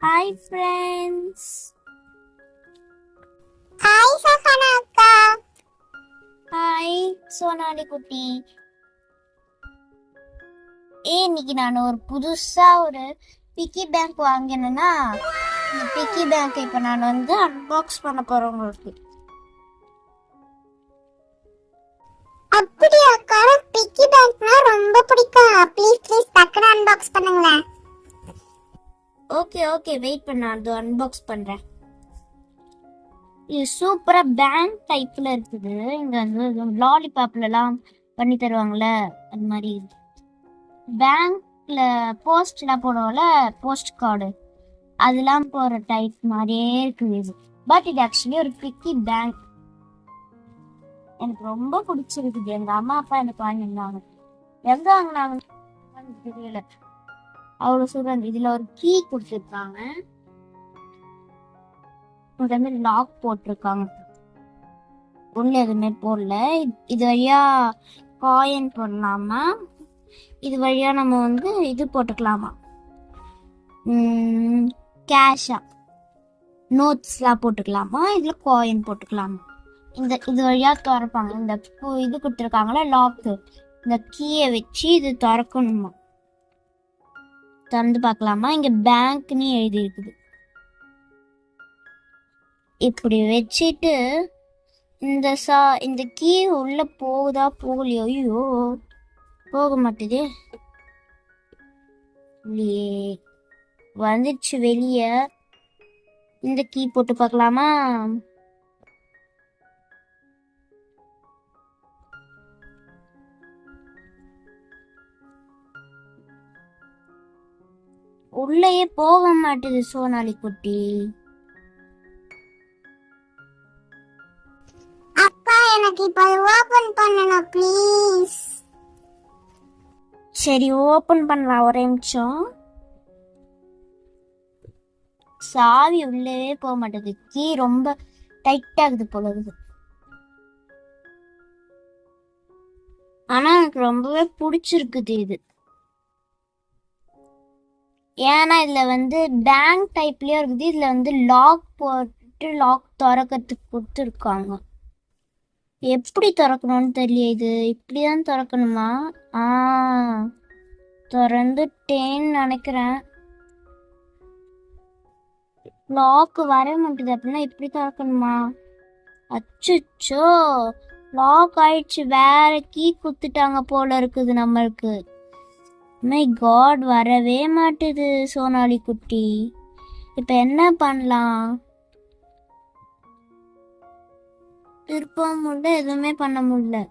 Hi friends hi Safana அக்கா. Hi Sonali குட்டி. ஏ இன்னைக்கு நான் ஒரு புதுசா ஒரு பிக்கி பேங்க் வாங்கினேன்னா இந்த பிக்கி பேங்க் இப்போ நான் வந்து அன்பாக்ஸ் பண்ண போறேன் உங்களுக்கு. அப்படியா அக்கா? பிக்கி பேங்க்னா ரொம்ப பிடிக்கும். ப்ளீஸ் ப்ளீஸ் டக்குனு அன்பாக்ஸ் பண்ணுங்களேன். ஓகே ஓகே வெயிட் பண்ண அது அன்பாக்ஸ் பண்றேன். இது சூப்பராக பேங்க் டைப்பில் இருக்குது. இங்கே வந்து லாலிபாப்லலாம் பண்ணி தருவாங்கல்ல அது மாதிரி. பேங்க்ல போஸ்ட்லாம் போடுவோம்ல போஸ்ட் கார்டு அதெல்லாம் போகிற டைப் மாதிரியே இருக்குது இது. பட் இது ஆக்சுவலி ஒரு பிக்கி பேங்க் எனக்கு ரொம்ப பிடிச்சிருக்குது. எங்கள் அம்மா அப்பா எனக்கு வாங்கியிருந்தாங்க எங்கே வாங்கினாங்க தெரியல. அவ்வளோ சொல்றாங்க இதுல ஒரு கீ கொடுத்துருக்காங்க. இது லாக் போட்டிருக்காங்க. உள்ள எதுவுமே போடல. இது- வழியா காயின் போடலாமா? இது வழியா நம்ம வந்து இது போட்டுக்கலாமா? கேஷா நோட்ஸ்லாம் போட்டுக்கலாமா? இதில் காயின் போட்டுக்கலாமா? இந்த இது வழியா திறப்பாங்க. இந்த இது கொடுத்துருக்காங்களா லாக்கு இந்த கீயை வச்சு இது திறக்கணுமா? திறந்து பார்க்கலாமா? இங்க பேங்க்னு எழுதி இருக்குது இப்படி வச்சுட்டு இந்த சா இந்த கீ உள்ள போகுதா போகலையோ? ஐயோ போக மாட்டுதே. இல்லையே வந்துச்சு வெளியே. இந்த கீ போட்டு பார்க்கலாமா? உள்ளேயே போக மாட்டுது சோனாலி குட்டி. அப்பா எனக்கு இப்போ ஓபன் பண்ணணும் ப்ளீஸ் சரி ஓபன் பண்ணலாம் ஒரே நிமிஷம். சாவி உள்ளவே போக மாட்டேது. கீ ரொம்ப டைட் ஆகுது போல இருக்குது. ஆனா எனக்கு ரொம்பவே பிடிச்சிருக்குது இது. ஏன்னா இதில் வந்து பேங்க் டைப்லேயும் இருக்குது. இதில் வந்து லாக் போட்டு லாக் திறக்கிறதுக்கு கொடுத்துருக்காங்க. எப்படி திறக்கணும்னு தெரியல இது. இப்படி தான் திறக்கணுமா? ஆ திறந்துட்டேன்னு நினைக்கிறேன். லாக் வர மாட்டேது அப்படின்னா இப்படி திறக்கணுமா? அச்சோ லாக் ஆயிடுச்சு. வேற கீ குத்துட்டாங்க போல இருக்குது நம்மளுக்கு. மை காட் வரவே மாட்டுது சோனாலி குட்டி. இப்ப என்ன பண்ணலாம்? திருப்பவும் முடியல எதுவுமே பண்ண முடியல.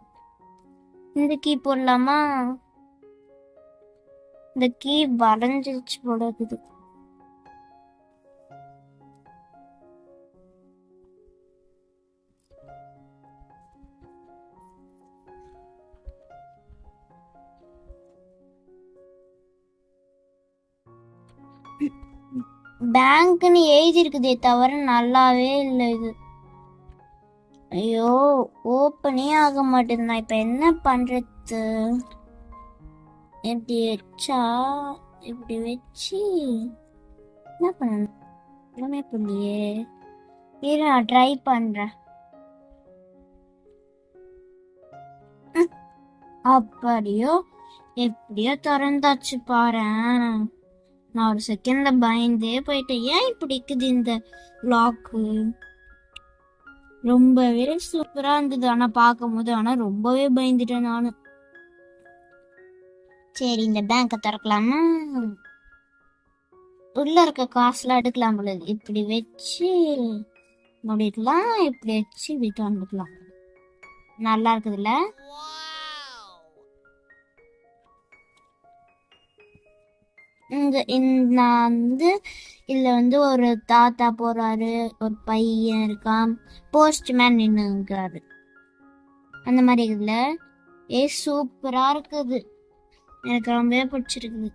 இந்த கீ போடலாமா? இந்த கீ வரைஞ்சிருச்சு போல இருக்குது. பேங்க்னு எழுதி இருக்குதே தவிர நல்லாவே இல்லை இது. ஐயோ ஓப்பனே ஆக மாட்டேது. நான் இப்போ என்ன பண்ணுறது இப்படி வச்சா இப்படி வச்சு என்ன பண்ணணும்? ஒன்றுமே புரியலையே. இரு நான் ட்ரை பண்ணுறேன் அப்படியோ எப்படியோ திறந்தாச்சு பாரு நான் ஒரு செகண்ட்ல பயந்தே போயிட்டேன். ஏன் இப்படி இருக்குது இந்த லாக்கு ரொம்பவே சூப்பரா இருந்தது ஆனா பார்க்கும் போது ஆனா ரொம்பவே பயந்துட்டேன் நானு. சரி இந்த பேங்க திறக்கலாமா? உள்ள இருக்க காசுலாம் எடுக்கலாம் போல இப்படி வச்சு முடிக்கலாம் இப்படி வச்சு இப்படி திறந்துக்கலாம் நல்லா இருக்குதுல்ல? நான் வந்து இதுல வந்து ஒரு தாத்தா போறாரு ஒரு பையன் இருக்கான் போஸ்ட்மேன் நின்னுங்கிறாரு அந்த மாதிரி இதில் ஏ சூப்பரா இருக்குது. எனக்கு ரொம்பவே பிடிச்சிருக்குது.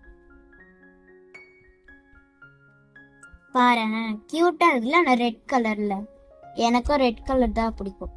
பாரு கியூட்டா இருக்குல்ல ஆனா ரெட் கலர்ல எனக்கும் ரெட் கலர் தான் பிடிக்கும்.